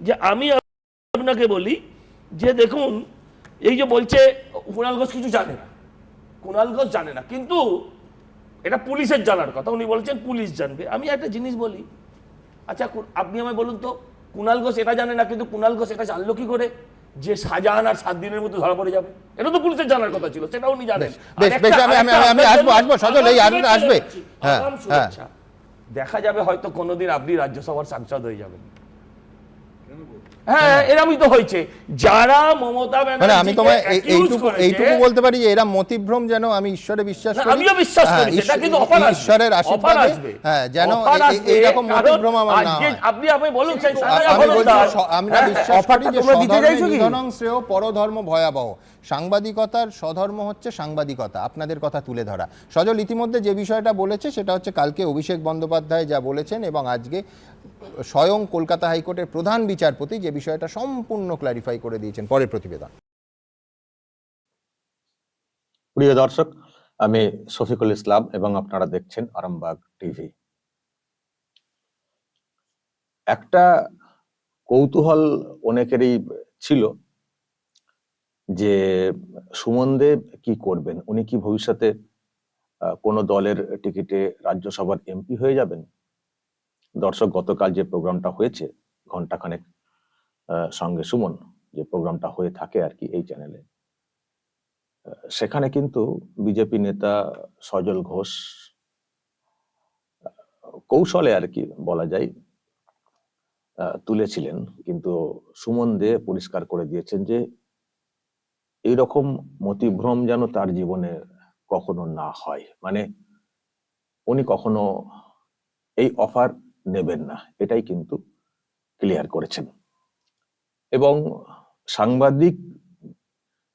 যে আমি আপনাকে বলি যে দেখুন এই যে বলছে কুণাল ঘোষ কিছু জানে না। কুণাল ঘোষ জানে না কিন্তু এটা পুলিশের জানার কথা। উনি বলছেন পুলিশ জানবে। আমি একটা জিনিস বলি আচ্ছা আপনি আমায় বলুন তো কুণাল ঘোষ এটা জানে না কিন্তু কুণাল ঘোষ এটা জানলো কি করে? যে শাহজাহান আর সাত দিনের মধ্যে ধরা পড়ে যাবে। এটা তো পুলিশের জানার কথা ছিল সেটা উনি জানেন। দেখা যাবে হয়তো কোনোদিন আপনি রাজ্যসভার সাংসদ হয়ে যাবেন। হ্যাঁ এরমই তো হয়েছে যারা মমতা মানে ব্যানার্জি আমি তোমায় এইটুকু এইটুকু বলতে পারি যে এরা মতিভ্রম যেন আমি ঈশ্বরে বিশ্বাস করি আমিও বিশ্বাস হ্যাঁ, করি, সেটা কিন্তু আসবে। ঈশ্বরের আশীর্বাদ আসবে। হ্যাঁ যেন এই- রকম এইরকম মতিভ্রম আমার না আজকে হয় আপনি আপনি বলুন আমরা হ্যাঁ, বিশ্বাস করি যে? নিধনং শ্রেয় পরধর্ম ভয়াবহ সাংবাদিকতার স্বধর্ম হচ্ছে সাংবাদিকতা, আপনাদের কথা তুলে ধরা। সজল, ইতিমধ্যে যে বিষয়টা বলেছে সেটা হচ্ছে কালকে অভিষেক বন্দ্যোপাধ্যায় যা বলেছেন এবং আজকে স্বয়ং কলকাতা হাইকোর্টের প্রধান বিচারপতি যে বিষয়টা সম্পূর্ণ ক্লারিফাই করে দিয়েছেন। পরের প্রতিবেদন। প্রিয় দর্শক, আমি শফিকুল ইসলাম এবং আপনারা দেখছেন আরামবাগ টিভি। একটা কৌতূহল অনেকেরই ছিল যে সুমন দেব কি করবেন? উনি কি ভবিষ্যতে কোনো দলের টিকিটে রাজ্যসভার এমপি হয়ে যাবেন? দর্শক, গতকাল যে প্রোগ্রামটা হয়েছে ঘন্টাখানেক সঙ্গে সুমন যে প্রোগ্রামটা হয়ে থাকে আর কি এই চ্যানেলে সেখানে কিন্তু বিজেপি নেতা সজল ঘোষ কৌশলে আর কি বলা যায় তুলেছিলেন। কিন্তু সুমন দে পরিষ্কার করে দিয়েছেন যে এইরকম মতিভ্রম যেন তার জীবনে কখনো না হয়। মানে উনি কখনো এই অফার নেবেন না, এটাই কিন্তু ক্লিয়ার করেছেন। এবং সাংবাদিক,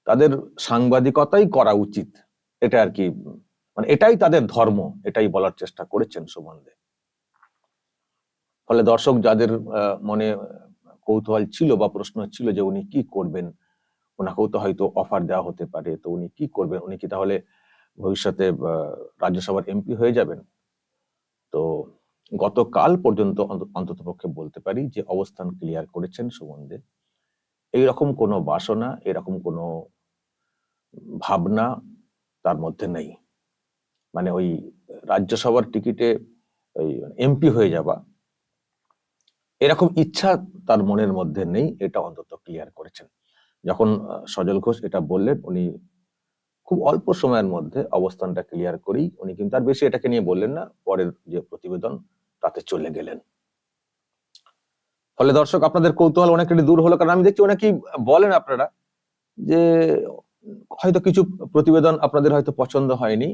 তাদের সাংবাদিকতাই করা উচিত। এটা আর কি মানে এটাই তাদের ধর্ম, এটাই বলার চেষ্টা করেছেন সুমন দে। ফলে দর্শক যাদের মনে কৌতূহল ছিল বা প্রশ্ন ছিল যে উনি কি করবেন ওনাকেও তো হয়তো অফার দেওয়া হতে পারে। তো উনি কি করবেন? উনি কি তাহলে ভবিষ্যতে রাজ্যসভার এমপি হয়ে যাবেন? তো গতকাল পর্যন্ত অন্তত পক্ষে বলতে পারি যে, অবস্থান ক্লিয়ার করেছেন সুমন দে। এইরকম কোনো বাসনা, এরকম কোনো ভাবনা তার মধ্যে নেই। মানে ওই রাজ্যসভার টিকিটে ওই এমপি হয়ে যাওয়া, এরকম ইচ্ছা তার মনের মধ্যে নেই, এটা অন্তত ক্লিয়ার করেছেন। যখন সজল ঘোষ এটা বললেন উনি খুব অল্প সময়ের মধ্যে অবস্থানটা ক্লিয়ার করেই উনি কিন্তু আর বেশি এটাকে নিয়ে বললেন না পরের যে প্রতিবেদন তাতে চলে গেলেন। ফলে দর্শক আপনাদের কৌতূহল অনেকটাই দূর হলো কারণ আমি দেখছি অনেকেই বলেন আপনারা যে হয়তো কিছু প্রতিবেদন আপনাদের হয়তো পছন্দ হয়নি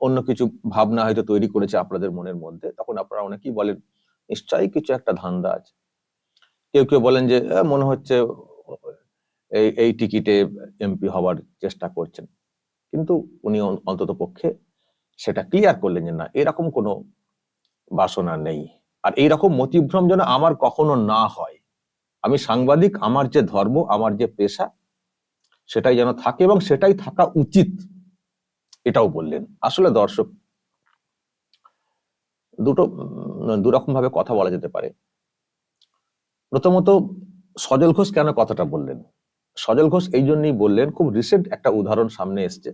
অন্য কিছু ভাবনা হয়তো তৈরি করেছে আপনাদের মনের মধ্যে তখন আপনারা অনেকেই বলেন নিশ্চয়ই কিছু একটা ধান্দা আছে। কেউ কেউ বলেন যে "আহ, মনে হচ্ছে এই এই টিকিটে এমপি হওয়ার চেষ্টা করছেন। কিন্তু উনি অন্তত পক্ষে সেটা ক্লিয়ার করলেন যে না, এরকম কোনো বাসনা নেই। আর এইরকম মতিভ্রম যেন আমার কখনো না হয়। আমি সাংবাদিক, আমার যে ধর্ম, আমার যে পেশা, সেটাই যেন থাকে এবং সেটাই থাকা উচিত, এটাও বললেন। আসলে দর্শক, দুটো দুরকম ভাবে কথা বলা যেতে পারে। প্রথমত, সজল ঘোষ কেন কথাটা বললেন? সজল ঘোষ এই জন্যই বললেন, খুব রিসেন্ট একটা উদাহরণ সামনে এসছে।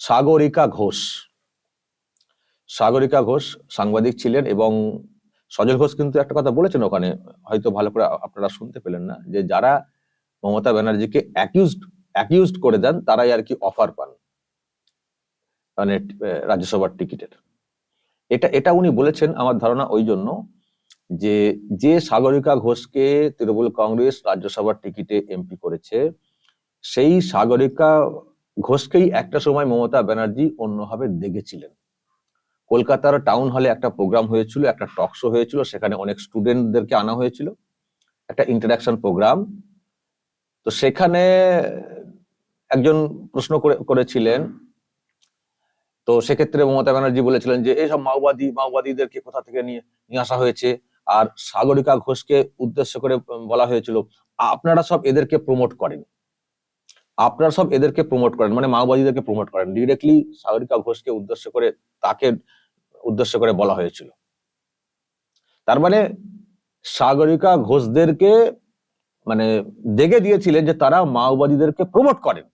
সাগরিকা ঘোষ। সাগরিকা ঘোষ সাংবাদিক ছিলেন এবং সজল ঘোষ কিন্তু একটা কথা বলেছেন ওখানে, হয়তো ভালো করে আপনারা শুনতে পেলেন না, যে যারা মমতা ব্যানার্জিকে অ্যাকিউজড অ্যাকিউজড করে দেন, তারাই আর কি অফার পান। মানে রাজ্যসভার টিকিটের এটা এটা উনি বলেছেন আমার ধারণা ওই জন্য। যে যে সাগরিকা ঘোষকে তৃণমূল কংগ্রেস রাজ্যসভার টিকিটে এমপি করেছে, সেই সাগরিকা ঘোষকেই একটা সময় মমতা ব্যানার্জি অন্যভাবে দেখেছিলেন। কলকাতার টাউন হলে একটা প্রোগ্রাম হয়েছিল, একটা টক শো হয়েছিল, সেখানে অনেক স্টুডেন্টদেরকে আনা হয়েছিল, একটা ইন্টারাকশন প্রোগ্রাম। তো সেখানে একজন প্রশ্ন করে, করেছিলেন, তো সেক্ষেত্রে মমতা ব্যানার্জি বলেছিলেন যে এইসব মাওবাদী, মাওবাদীদেরকে কোথা থেকে নিয়ে নিয়ে আসা হয়েছে? আর সাগরিকা ঘোষকে উদ্দেশ্য করে বলা হয়েছিল, আপনারা সব এদেরকে প্রমোট করেন। আপনারা সব এদেরকে প্রমোট করেন মানে মাওবাদীদেরকে প্রমোট করেন। ডিরেক্টলি সাগরিকা ঘোষকে উদ্দেশ্য করে, তাকে উদ্দেশ্য করে বলা হয়েছিল। তার মানে সাগরিকা ঘোষদেরকে মানে দেখে দিয়েছিলেন যে তারা মাওবাদীদেরকে প্রমোট করেন।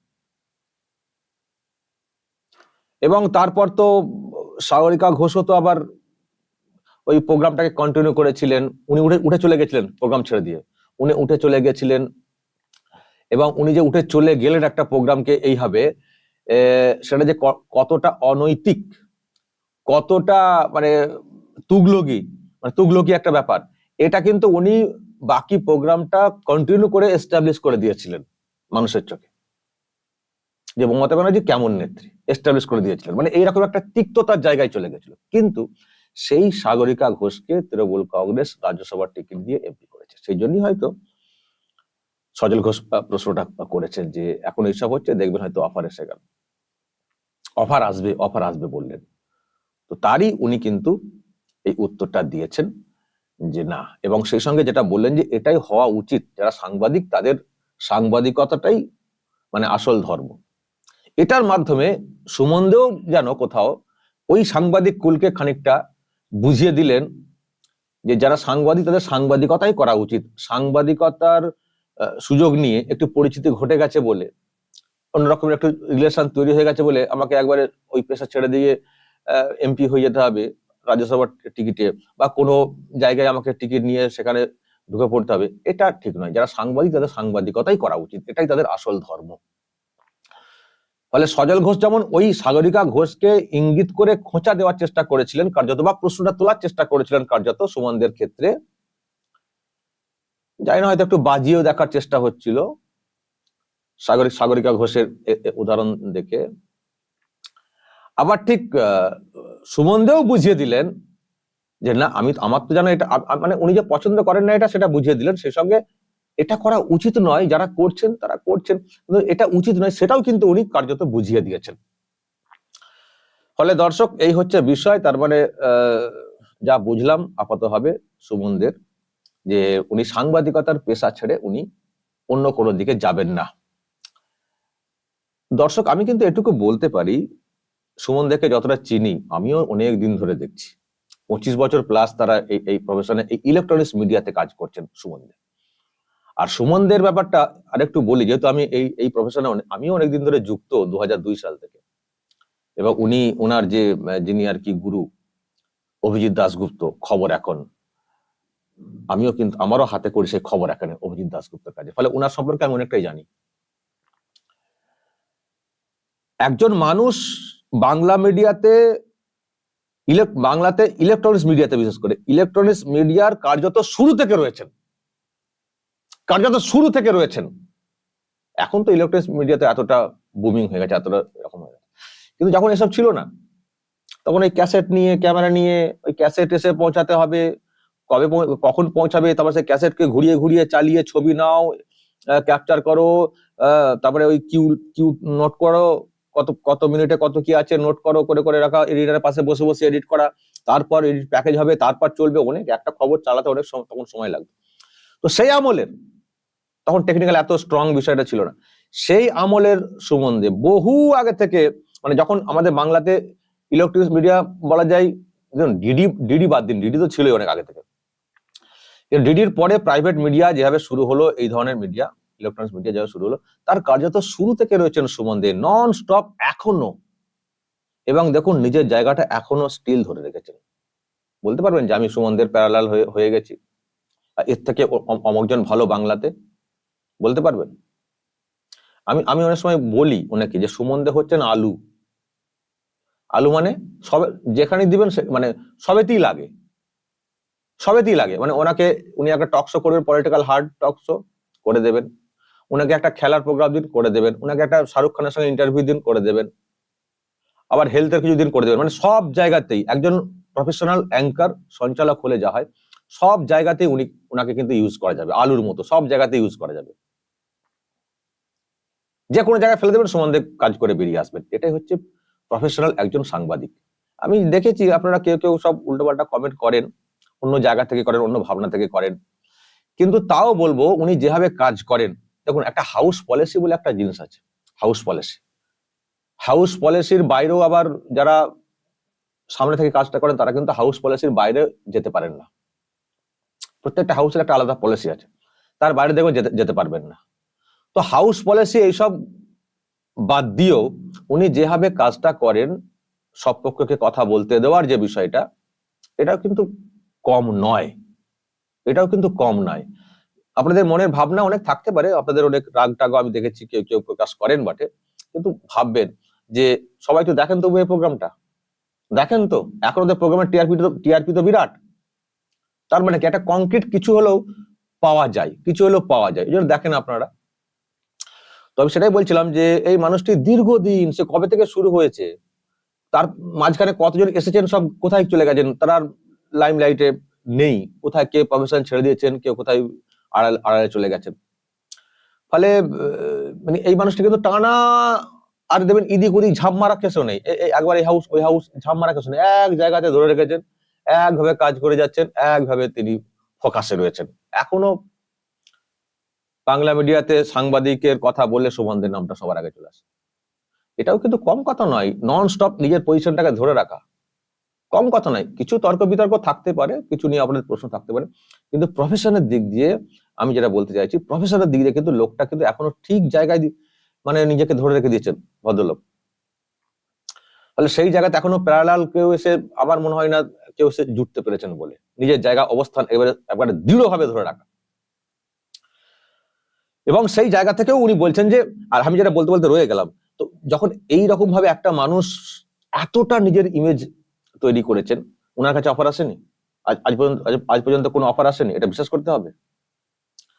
এবং তারপর তো সাগরিকা ঘোষও তো আবার ওই প্রোগ্রামটাকে কন্টিনিউ করেছিলেন। উনি উঠে উঠে চলে গেছিলেন প্রোগ্রাম ছেড়ে দিয়ে। উনি উঠে চলে গেছিলেন এবং উনি যে উঠে চলে গেলেন একটা প্রোগ্রামকে এইভাবে সেটা যে কতটা অনৈতিক, কতটা মানে তুগলকি মানে তুগলকি একটা ব্যাপার, এটা কিন্তু উনি বাকি প্রোগ্রামটা কন্টিনিউ করে এস্টাবলিশ করে দিয়েছিলেন মানুষের চোখে। যে মমতা ব্যানার্জি কেমন নেত্রী? এস্টাবলিশ করে দিয়েছিলেন। মানে এইরকম একটা তিক্ততার জায়গায় চলে গেছিল। কিন্তু সেই সাগরিকা ঘোষকে তৃণমূল কংগ্রেস রাজ্যসভার টিকিট দিয়ে এমপি করেছে। সেই জন্যই হয়তো সজল ঘোষ প্রশ্নটা করেছেন যে এখন এইসব হচ্ছে, দেখবেন হয়তো অফার এসে গেল। অফার আসবে অফার আসবে বললেন। তো তারই উনি কিন্তু এই উত্তরটা দিয়েছেন যে না। এবং সেই সঙ্গে যেটা বললেন যে এটাই হওয়া উচিত, যারা সাংবাদিক তাদের সাংবাদিকতাটাই মানে আসল ধর্ম। এটার মাধ্যমে সুমনদেও যেন কোথাও ওই সাংবাদিক কুলকে খানিকটা বুঝিয়ে দিলেন যে যারা সাংবাদিক, তাদের সাংবাদিকতাই করা উচিত। সাংবাদিকতার সুযোগ নিয়ে একটু পরিচিতি ঘটে গেছে বলে, অন্যরকম একটু রিলেশন তৈরি হয়ে গেছে বলে আমাকে একবারে ওই পেশা ছেড়ে দিয়ে এমপি হয়ে যেতে হবে রাজ্যসভার টিকিটে বা কোনো জায়গায় আমাকে টিকিট নিয়ে সেখানে ঢুকে পড়তে হবে। এটা ঠিক নয়। যারা সাংবাদিক, তাদের সাংবাদিকতাই করা উচিত। এটাই তাদের আসল ধর্ম। ফলে সজল ঘোষ যেমন ওই সাগরিকা ঘোষকে ইঙ্গিত করে খোঁচা দেওয়ার চেষ্টা করেছিলেন কার্যত বা প্রশ্নটা তোলার চেষ্টা করেছিলেন কার্যত সুমনদের ক্ষেত্রে জানি না হয়তো একটু বাজিয়েও দেখার চেষ্টা হচ্ছিল। সাগরিক সাগরিকা ঘোষের উদাহরণ দেখে। আবার ঠিক সুমনদেও বুঝিয়ে দিলেন যে না, আমি, আমার তো জানো এটা মানে উনি যে পছন্দ করেন না এটা সেটা বুঝিয়ে দিলেন, সেই সঙ্গে এটা করা উচিত নয়, যারা করছেন তারা করছেন এটা উচিত নয়, সেটাও কিন্তু উনি কার্যত বুঝিয়ে দিয়েছেন। ফলে দর্শক, এই হচ্ছে বিষয়, তার মানে যা বুঝলাম আপাতত হবে সুমনদের, যে উনি সাংবাদিকতার পেশা ছেড়ে উনি অন্য কোনো দিকে যাবেন না। দর্শক, আমি কিন্তু এটুকু বলতে পারি সুমন দেখে যতটা চিনি, আমিও অনেক দিন ধরে দেখছি। পঁচিশ বছর প্লাস তারা এই এই প্রফেশনে এই ইলেকট্রনিক্স মিডিয়াতে কাজ করছেন সুমনদের। আর সুমনদের ব্যাপারটা আরেকটু বলি, যেহেতু আমি এই এই প্রফেশনে আমিও অনেকদিন ধরে যুক্ত দু হাজার দুই সাল থেকে। এবং উনি ওনার যে যিনি আর কি গুরু, অভিজিৎ দাশগুপ্ত, খবর এখন। আমিও কিন্তু, আমারও হাতে করি সেই খবর এখানে অভিজিৎ দাসগুপ্তের কাজে। ফলে ওনার সম্পর্কে আমি অনেকটাই জানি। একজন মানুষ বাংলা মিডিয়াতে বাংলাতে ইলেকট্রনিক্স মিডিয়াতে, বিশেষ করে ইলেকট্রনিক্স মিডিয়ার কার্যত শুরু থেকে রয়েছেন। কার্যত শুরু থেকে রয়েছেন, এখন তো ইলেকট্রনিক্স মিডিয়াতে এতটা বুমিং হয়ে গেছে, এতটা এরকম হয়ে গেছে। কিন্তু যখন এসব ছিল না, তখন এই ক্যাসেট নিয়ে ক্যামেরা নিয়ে, ওই ক্যাসেট এসে পৌঁছাতে হবে, কবে কখন পৌঁছাবে, তারপর সেই ক্যাসেটকে ঘুরিয়ে ঘুরিয়ে চালিয়ে ছবি নাও ক্যাপচার করো তারপরে ওই কিউ কিউ নোট করো, কত কত মিনিটে কত কি আছে নোট করো, করে করে রাখা এডিটারের পাশে বসে বসে এডিট করা, তারপর এডিট প্যাকেজ হবে, তারপর চলবে, অনেক, একটা খবর চালাতে অনেক তখন সময় লাগবে। তো সেই আমলের তখন টেকনিক্যাল এত স্ট্রং বিষয়টা ছিল না। সেই আমলের সুমন্দে বহু আগে থেকে মানে যখন আমাদের বাংলাতে ইলেকট্রনিক্স মিডিয়া বলা যায় ডিডি ডিডি বাদ দিন ডিডি তো ছিলই অনেক আগে থেকে। ডিডির পরে প্রাইভেট মিডিয়া যেভাবে শুরু হলো, এই ধরনের মিডিয়া ইলেকট্রনিক্স মিডিয়া যেভাবে শুরু হলো, তার কার্যত শুরু থেকে রয়েছেন সুমন দে নন স্টপ এখনও। এবং দেখুন নিজের জায়গাটা এখনও স্টিল ধরে রেখেছেন। বলতে পারবেন যে আমি সুমনদের প্যারালাল হয়ে হয়ে গেছি। এর থেকে অমকজন ভালো বাংলাতে। বলতে পারবেন? আমি আমি অনেক সময় বলি ওনাকে যে সুমন দে হচ্ছেন আলু। আলু মানে সবে, যেখানে দিবেন মানে সবেতেই লাগে। সবেতেই লাগে। মানে ওনাকে, উনি একটা টকশো করবেন পলিটিক্যাল হার্ড টকশো করে দেবেন। ওনাকে একটা খেলার প্রোগ্রাম দিন, করে দেবেন। ওনাকে একটা শাহরুখ খানের সঙ্গে ইন্টারভিউ দিন, করে দেবেন। আবার হেলথের কিছু দিন, করে দেবেন। মানে সব জায়গাতেই একজন প্রফেশনাল অ্যাঙ্কার সঞ্চালক হলে যা হয়, সব জায়গাতেই উনি ওনাকে কিন্তু ইউজ করা যাবে। আলুর মতো সব জায়গাতে ইউজ করা যাবে। যে কোনো জায়গায় ফেলে দেবেন, সম্বন্ধে কাজ করে বেরিয়ে আসবেন। এটাই হচ্ছে প্রফেশনাল একজন সাংবাদিক। আমি দেখেছি আপনারা কেউ কেউ সব উল্টোপাল্টা কমেন্ট করেন, অন্য জায়গা থেকে করেন, অন্য ভাবনা থেকে করেন। কিন্তু তাও বলব, উনি যেভাবে কাজ করেন, দেখুন একটা হাউস পলিসি বলে একটা জিনিস আছে হাউস পলিসি হাউস পলিসির বাইরেও আবার যারা সামনে থেকে কাজটা করেন, তারা কিন্তু হাউস পলিসির বাইরে যেতে পারেন না। প্রত্যেকটা হাউসের একটা আলাদা পলিসি আছে। তার বাইরে দেখবেন যেতে যেতে পারবেন না। তো হাউস পলিসি এইসব বাদ দিয়েও উনি যেভাবে কাজটা করেন, সব পক্ষকে কথা বলতে দেওয়ার যে বিষয়টা, এটাও কিন্তু কম নয়। এটাও কিন্তু কম নয়। আপনাদের মনের ভাবনা অনেক থাকতে পারে, আপনাদের অনেক রাগ টাগও আমি দেখেছি, কেউ কেউ প্রকাশ করেন বটে, কিন্তু ভাববেন যে সবাই তো দেখেন তবু এই প্রোগ্রামটা। দেখেন তো, এখন ওদের প্রোগ্রামের টিআরপি তো টিআরপি তো বিরাট। তার মানে কি, একটা কংক্রিট কিছু হলেও পাওয়া যায়, কিছু হলেও পাওয়া যায়, এই জন্য দেখেন আপনারা। তবে সেটাই বলছিলাম যে, এই মানুষটি দীর্ঘদিন সে কবে থেকে শুরু হয়েছে? তার মাঝখানে কতজন এসেছেন, সব কোথায় চলে গেছেন? তারা লাইম লাইটে নেই। কোথায় কে প্রফেশন ছেড়ে দিয়েছেন কেউ কোথায় আড়াল, আড়ালে চলে গেছেন? ফলে মানে এই মানুষটি কিন্তু টানা আর দেবেন ইদিক ওদিক ঝাঁপ মারা কেসও নেই। একবার এই হাউস ওই হাউস ঝাঁপ মারা কেসও নেই। এক জায়গাতে ধরে রেখেছেন, একভাবে কাজ করে যাচ্ছেন, একভাবে তিনি ফোকাসে রয়েছেন। এখনও বাংলা মিডিয়াতে সাংবাদিকের কথা বলে সুমনদের নামটা সবার আগে চলে আসে। এটাও কিন্তু কম কথা নয় নন স্টপ নিজের পজিশনটাকে ধরে রাখা। কম কথা নয়, কিছু তর্ক বিতর্ক থাকতে পারে, কিছু নিয়ে আপনাদের প্রশ্ন থাকতে পারে। কিন্তু প্রফেশনের দিক দিয়ে আমি যেটা বলতে চাইছি প্রফেশনের দিক দিয়ে কিন্তু লোকটা কিন্তু এখনও ঠিক জায়গায় মানে নিজেকে ধরে রেখে দিয়েছেন ভদ্রলোক। তাহলে সেই জায়গাতে এখনও প্যারালাল কেউ এসে, আমার মনে হয় না কেউ এসে জুটতে পেরেছেন বলে। নিজের জায়গা, অবস্থান এবারে একবারে দৃঢ়ভাবে ধরে রাখা। এবং সেই জায়গা থেকেও উনি বলছেন যে, আর আমি যেটা বলতে বলতে রয়ে গেলাম, তো যখন এই রকম ভাবে একটা মানুষ এতটা নিজের ইমেজ তৈরি করেছেন ওনার কাছে অফার আসেনি? আজ আজ পর্যন্ত, আজ- পর্যন্ত কোনো অফার আসেনি? এটা বিশ্বাস করতে হবে?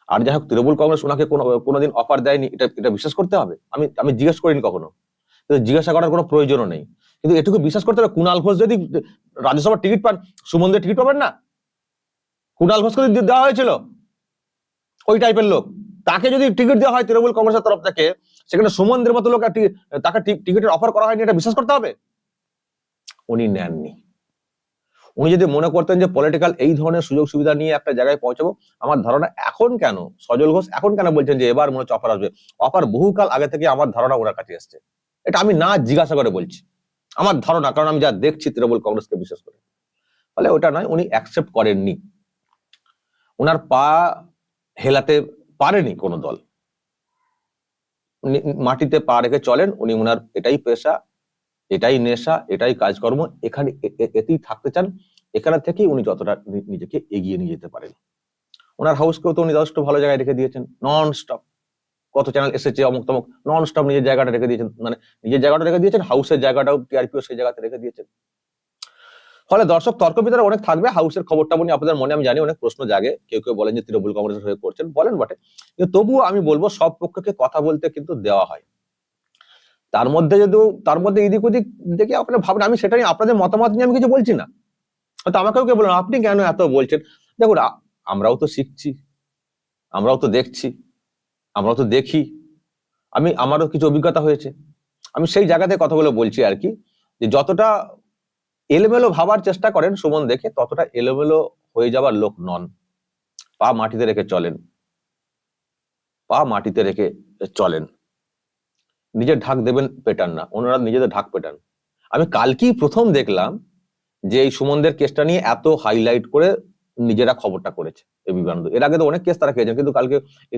আর যাই হোক, তৃণমূল কংগ্রেস ওনাকে কোনো, কোনোদিন অফার দেয়নি, এটা এটা বিশ্বাস করতে হবে? আমি আমি জিজ্ঞেস করিনি কখনো। কিন্তু জিজ্ঞাসা করার কোনো প্রয়োজনও নেই। কিন্তু এটুকু বিশ্বাস করতে হবে কুণাল ঘোষ যদি রাজ্যসভার টিকিট পান সুমনদের টিকিট পাবেন না? কুণাল ঘোষকে দেওয়া হয়েছিল, ওই টাইপের লোক। তাকে যদি টিকিট দেওয়া হয় তৃণমূল কংগ্রেসের তরফ থেকে, সেখানে সুমনদের মতো লোক তাকে টিকিটের অফার করা হয়নি, এটা বিশ্বাস করতে হবে? উনি নেননি। উনি যদি মনে করতেন যে পলিটিক্যাল এই ধরনের সুযোগ সুবিধা নিয়ে একটা জায়গায় পৌঁছাবো, আমার ধারণা এখন কেন? সজল ঘোষ এখন কেন বলছেন যে এবার মনে হচ্ছে অফার আসবে? অফার বহুকাল আগে থেকে আমার ধারণা ওনার কাছে এসছে। এটা আমি না জিজ্ঞাসা করে বলছি। আমার ধারণা, কারণ আমি যা দেখছি তৃণমূল কংগ্রেসকে বিশেষ করে। ফলে ওটা নয়, উনি অ্যাকসেপ্ট করেননি। ওনার পা হেলাতে পারেনি কোনো দল। মাটিতে পা রেখে চলেন, উনি ওনার এটাই পেশা, এটাই নেশা, এটাই কাজকর্ম, এখানে এতেই থাকতে চান, এখানে থেকেই উনি যতটা নিজেকে এগিয়ে নিয়ে যেতে পারেন। ওনার হাউসকেও তো উনি যথেষ্ট ভালো জায়গায় রেখে দিয়েছেন নন স্টপ কত চ্যানেল এসেছে অমুক তমুক নন স্টপ নিজের জায়গাটা রেখে দিয়েছেন মানে নিজের জায়গাটা রেখে দিয়েছেন, হাউসের জায়গাটাও টিআরপিও সেই জায়গাতে রেখে দিয়েছেন। ফলে দর্শক তর্ক ভিতরে অনেক থাকবে। হাউসের খবরটা বলি আপনাদের মনে, আমি জানি অনেক প্রশ্ন জাগে। কেউ কেউ বলেন যে তৃণমূল কংগ্রেসের হয়ে করছেন, বলেন বটে। কিন্তু তবুও আমি বলব, সব পক্ষকে কথা বলতে কিন্তু দেওয়া হয়। তার মধ্যে যদি তার মধ্যে এদিক ওদিক দেখে আপনারা ভাবেন আমি সেটা নিয়ে আপনাদের মতামত নিয়ে আমি কিছু বলছি না। হয়তো আমাকেও কেউ বলেন আপনি কেন এত বলছেন? দেখুন আমরাও তো শিখছি, আমরাও তো দেখছি, আমরাও তো দেখি। আমি, আমারও কিছু অভিজ্ঞতা হয়েছে। আমি সেই জায়গাতে কথাগুলো বলছি আর কি, যে যতটা এলোমেলো ভাবার চেষ্টা করেন সুমন দেখে ততটা এলোমেলো হয়ে যাবার লোক নন। পা মাটিতে রেখে চলেন। পা মাটিতে রেখে চলেন। নিজের ঢাক দেবেন পেটান না, ওনারা নিজেদের ঢাক পেটান। আমি কালকেই প্রথম দেখলাম যে এই সুমনদের কেসটা নিয়ে এত হাইলাইট করে নিজেরা খবরটা করেছে এই বিবেকানন্দ এর আগে তো অনেক কেস তারা খেয়েছেন, কিন্তু কালকে,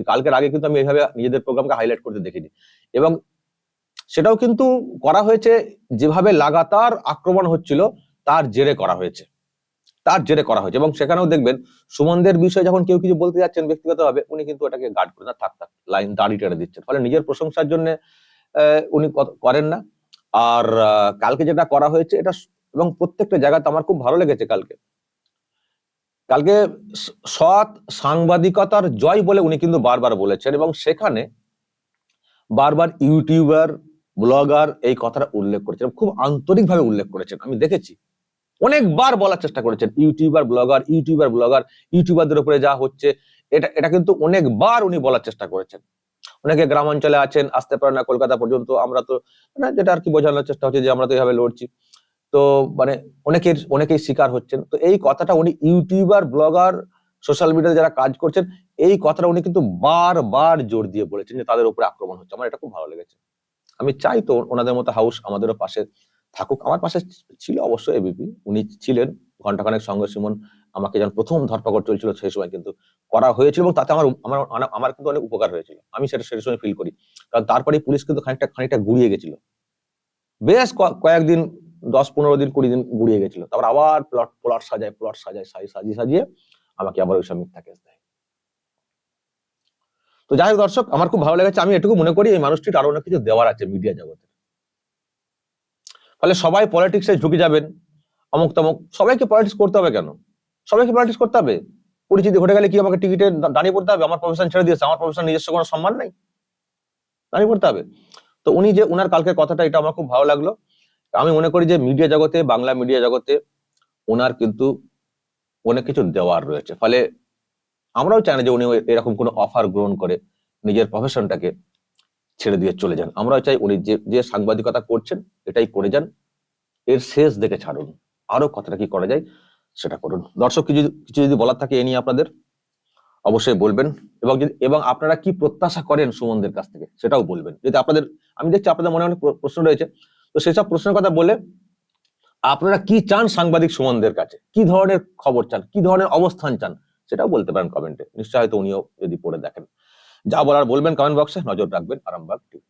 কালকের আগে কিন্তু আমি এইভাবে নিজেদের প্রোগ্রামকে হাইলাইট করতে দেখিনি। এবং সেটাও কিন্তু করা হয়েছে যেভাবে লাগাতার আক্রমণ হচ্ছিল, তার জেরে করা হয়েছে। তার জেরে করা হয়েছে। এবং সেখানেও দেখবেন, সুমনদের বিষয়ে যখন কেউ কিছু বলতে যাচ্ছেন ব্যক্তিগতভাবে, উনি কিন্তু এটাকে গার্ড করে না, থাক থাক লাইন দাড়ি টেনে দিচ্ছেন। ফলে নিজের প্রশংসার জন্য উনি করেন না। আর কালকে যেটা করা হয়েছে, এটা এবং প্রত্যেকটা জায়গাতে আমার খুব ভালো লেগেছে কালকে। কালকে সৎ সাংবাদিকতার জয় বলে উনি কিন্তু বারবার বলেছেন এবং সেখানে বারবার ইউটিউবার ব্লগার এই কথাটা উল্লেখ করেছেন, খুব আন্তরিকভাবে উল্লেখ করেছেন। আমি দেখেছি। অনেকবার বলার চেষ্টা করেছেন, ইউটিউবার, ব্লগার ইউটিউবার, ব্লগার, ইউটিউবারদের উপরে যা হচ্ছে, এটা এটা কিন্তু অনেকবার উনি বলার চেষ্টা করেছেন। অনেকে গ্রামাঞ্চলে আছেন, আসতে পারে না কলকাতা পর্যন্ত, আমরা তো মানে যেটা আর কি বোঝানোর চেষ্টা হচ্ছে যে আমরা তো এইভাবে লড়ছি। তো মানে অনেকের, অনেকেই শিকার হচ্ছেন। তো এই কথাটা উনি ইউটিউবার, ব্লগার, সোশ্যাল মিডিয়াতে যারা কাজ করছেন, এই কথাটা উনি কিন্তু বারবার জোর দিয়ে বলেছেন যে তাদের উপরে আক্রমণ হচ্ছে। আমার এটা খুব ভালো লেগেছে। আমি চাই তো ওনাদের মতো হাউস আমাদেরও পাশে থাকুক। আমার পাশে ছিল অবশ্যই এবিপি উনি ছিলেন ঘন্টাখানেক সঙ্গে সুমন, আমাকে যখন প্রথম ধরপাকড় চলছিল সেই সময় কিন্তু করা হয়েছিল এবং তাতে আমার আমার আমার- কিন্তু অনেক উপকার হয়েছিল। আমি সেটা সেই সময় ফিল করি। কারণ তারপরে পুলিশ কিন্তু খানিকটা খানিকটা গুড়িয়ে গেছিল। বেশ কয়েকদিন, দশ পনেরো দিন, কুড়ি দিন গুড়িয়ে গেছিল। তারপর আবার প্লট প্লট সাজায় প্লট সাজায়, সাজিয়ে সাজিয়ে আমাকে আবার ওইসব মিথ্যা কেস দেয়। তো যাই হোক দর্শক, আমার খুব ভালো লেগেছে। আমি এটুকু মনে করি, এই মানুষটির আরও অনেক কিছু দেওয়ার আছে মিডিয়া জগতে। ফলে সবাই পলিটিক্সে ঝুঁকে যাবেন, অমুক তমুক। সবাইকে পলিটিক্স করতে হবে কেন? সবাইকে পলিটিক্স করতে হবে। পরিচিতি ঘটে গেলে কি আমাকে টিকিটে দাঁড়িয়ে পড়তে হবে? আমার প্রফেশন ছেড়ে দিয়েছে, আমার প্রফেশন নিজস্ব কোনো সম্মান নাই। দাঁড়িয়ে পড়তে হবে। তো উনি যে, উনার কালকে কথাটা, এটা আমার খুব ভালো লাগল। আমি মনে করি যে মিডিয়া জগতে, বাংলা মিডিয়া জগতে ওনার কিন্তু অনেক কিছু দেওয়ার রয়েছে। ফলে আমরাও চাই না যে উনি এরকম কোনো অফার গ্রহণ করে নিজের প্রফেশনটাকে ছেড়ে দিয়ে চলে যান। আমরাও চাই উনি যে যে সাংবাদিকতা করছেন, এটাই করে যান। এর শেষ দেখে ছাড়ুন। আরও কতটা কি করা যায় সেটা করুন। দর্শক, কিছু কিছু যদি বলার থাকে এ নিয়ে আপনাদের, অবশ্যই বলবেন। এবং যদি, এবং আপনারা কি প্রত্যাশা করেন সুমনদের কাছ থেকে, সেটাও বলবেন। যদি আপনাদের, আমি দেখছি আপনাদের মনে অনেক প্র- প্রশ্ন রয়েছে। তো সেসব প্রশ্নের কথা বলে আপনারা কি চান সাংবাদিক সুমনদের কাছে? কি ধরনের খবর চান? কি ধরনের অবস্থান চান? সেটাও বলতে পারেন কমেন্টে নিশ্চয় হয়তো উনিও যদি পড়ে দেখেন। যা বলার বলবেন কমেন্ট বক্সে নজর রাখবেন আরামবাগ টিভি